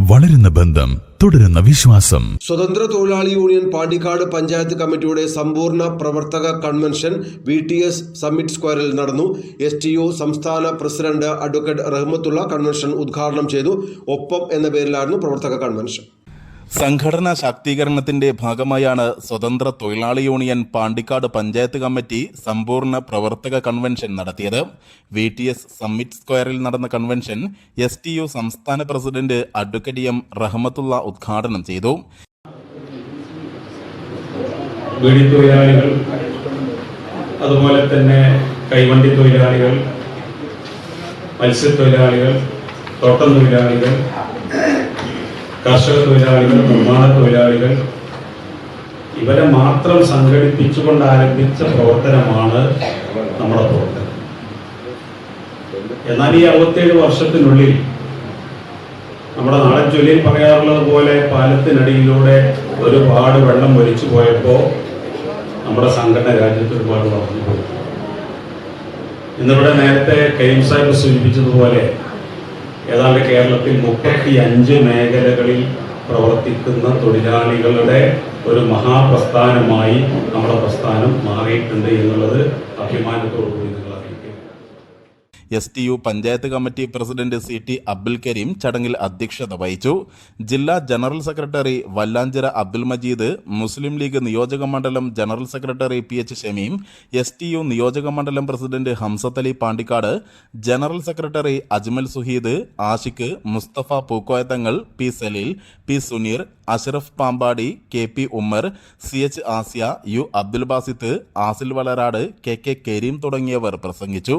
വളരുന്ന ബന്ധം തുടരുന്ന വിശ്വാസം. സ്വതന്ത്ര തൊഴിലാളി യൂണിയൻ പാണ്ടിക്കാട് പഞ്ചായത്ത് കമ്മിറ്റിയുടെ സമ്പൂർണ പ്രവർത്തക convention V T S summit സ്ക്വയറിൽ നടന്നു. എസ് ടി യു സംസ്ഥാന പ്രസിഡന്റ് അഡ്വക്കേറ്റ് റഹ്മത്തുള്ള കൺവെൻഷൻ ഉദ്ഘാടനം ചെയ്തു. ഒപ്പം എന്ന പേരിലായിരുന്നു പ്രവർത്തക കൺവെൻഷൻ. സംഘടനാ ശാക്തീകരണത്തിന്റെ ഭാഗമായാണ് സ്വതന്ത്ര തൊഴിലാളി യൂണിയൻ പാണ്ടിക്കാട് പഞ്ചായത്ത് കമ്മിറ്റി സമ്പൂർണ പ്രവർത്തക കൺവെൻഷൻ നടത്തിയത്. വി ടി എസ് സമ്മിറ്റ് സ്ക്വയറിൽ നടന്ന കൺവെൻഷൻ എസ് ടി യു സംസ്ഥാന പ്രസിഡന്റ് അഡ്വക്കേറ്റ് എം റഹ്മത്തുള്ള ഉദ്ഘാടനം ചെയ്തു. അതുപോലെ തന്നെ കൈവണ്ടി തൊഴിലാളികൾ മത്സ്യത്തൊഴിലാളികൾ തോട്ടം തൊഴിലാളികൾ കർഷക തൊഴിലാളികൾ നിർമ്മാണ തൊഴിലാളികൾ ഇവരെ മാത്രം സംഘടിപ്പിച്ചുകൊണ്ട് ആരംഭിച്ച പ്രവർത്തനമാണ് നമ്മുടെ പ്രവർത്തനം. എന്നാൽ ഈ അറുപത്തേഴ് വർഷത്തിനുള്ളിൽ നമ്മുടെ നാടൻ ചൊല്ലിയിൽ പറയാറുള്ളത് പോലെ പാലത്തിനടിയിലൂടെ ഒരുപാട് വെള്ളം ഒലിച്ചു പോയപ്പോൾ നമ്മുടെ സംഘടന രാജ്യത്ത് ഒരുപാട് വളർന്നു പോയി. ഇന്നിവിടെ നേരത്തെ കെയിം സാഹിബ് സൂചിപ്പിച്ചതുപോലെ ഏതാണ്ട് കേരളത്തിൽ മുപ്പത്തി അഞ്ച് മേഖലകളിൽ പ്രവർത്തിക്കുന്ന തൊഴിലാളികളുടെ ഒരു മഹാപ്രസ്ഥാനമായി നമ്മുടെ പ്രസ്ഥാനം മാറിയിട്ടുണ്ട് എന്നുള്ളത് അഭിമാനത്തോടു കൂടി നിങ്ങൾ അറിയിക്കുക S T U panchayat committee president C T Abdul Kareem ചടങ്ങിൽ അധ്യക്ഷത വഹിച്ചു. ജില്ലാ ജനറൽ സെക്രട്ടറി വല്ലാഞ്ചിറ അബ്ദുൽ മജീദ് മുസ്ലിം ലീഗ് നിയോജക മണ്ഡലം general secretary P H Shameem S T U നിയോജക മണ്ഡലം president Hamsathali Pandikkad general secretary Ajmal Suheed Ashiq Musthafa Pookoyathangal P Saleel P Suneer Ashraf Pampady K P Ummer C H Asiya U Abdul Basith Asil Valarad K K Kareem തുടങ്ങിയവർ പ്രസംഗിച്ചു.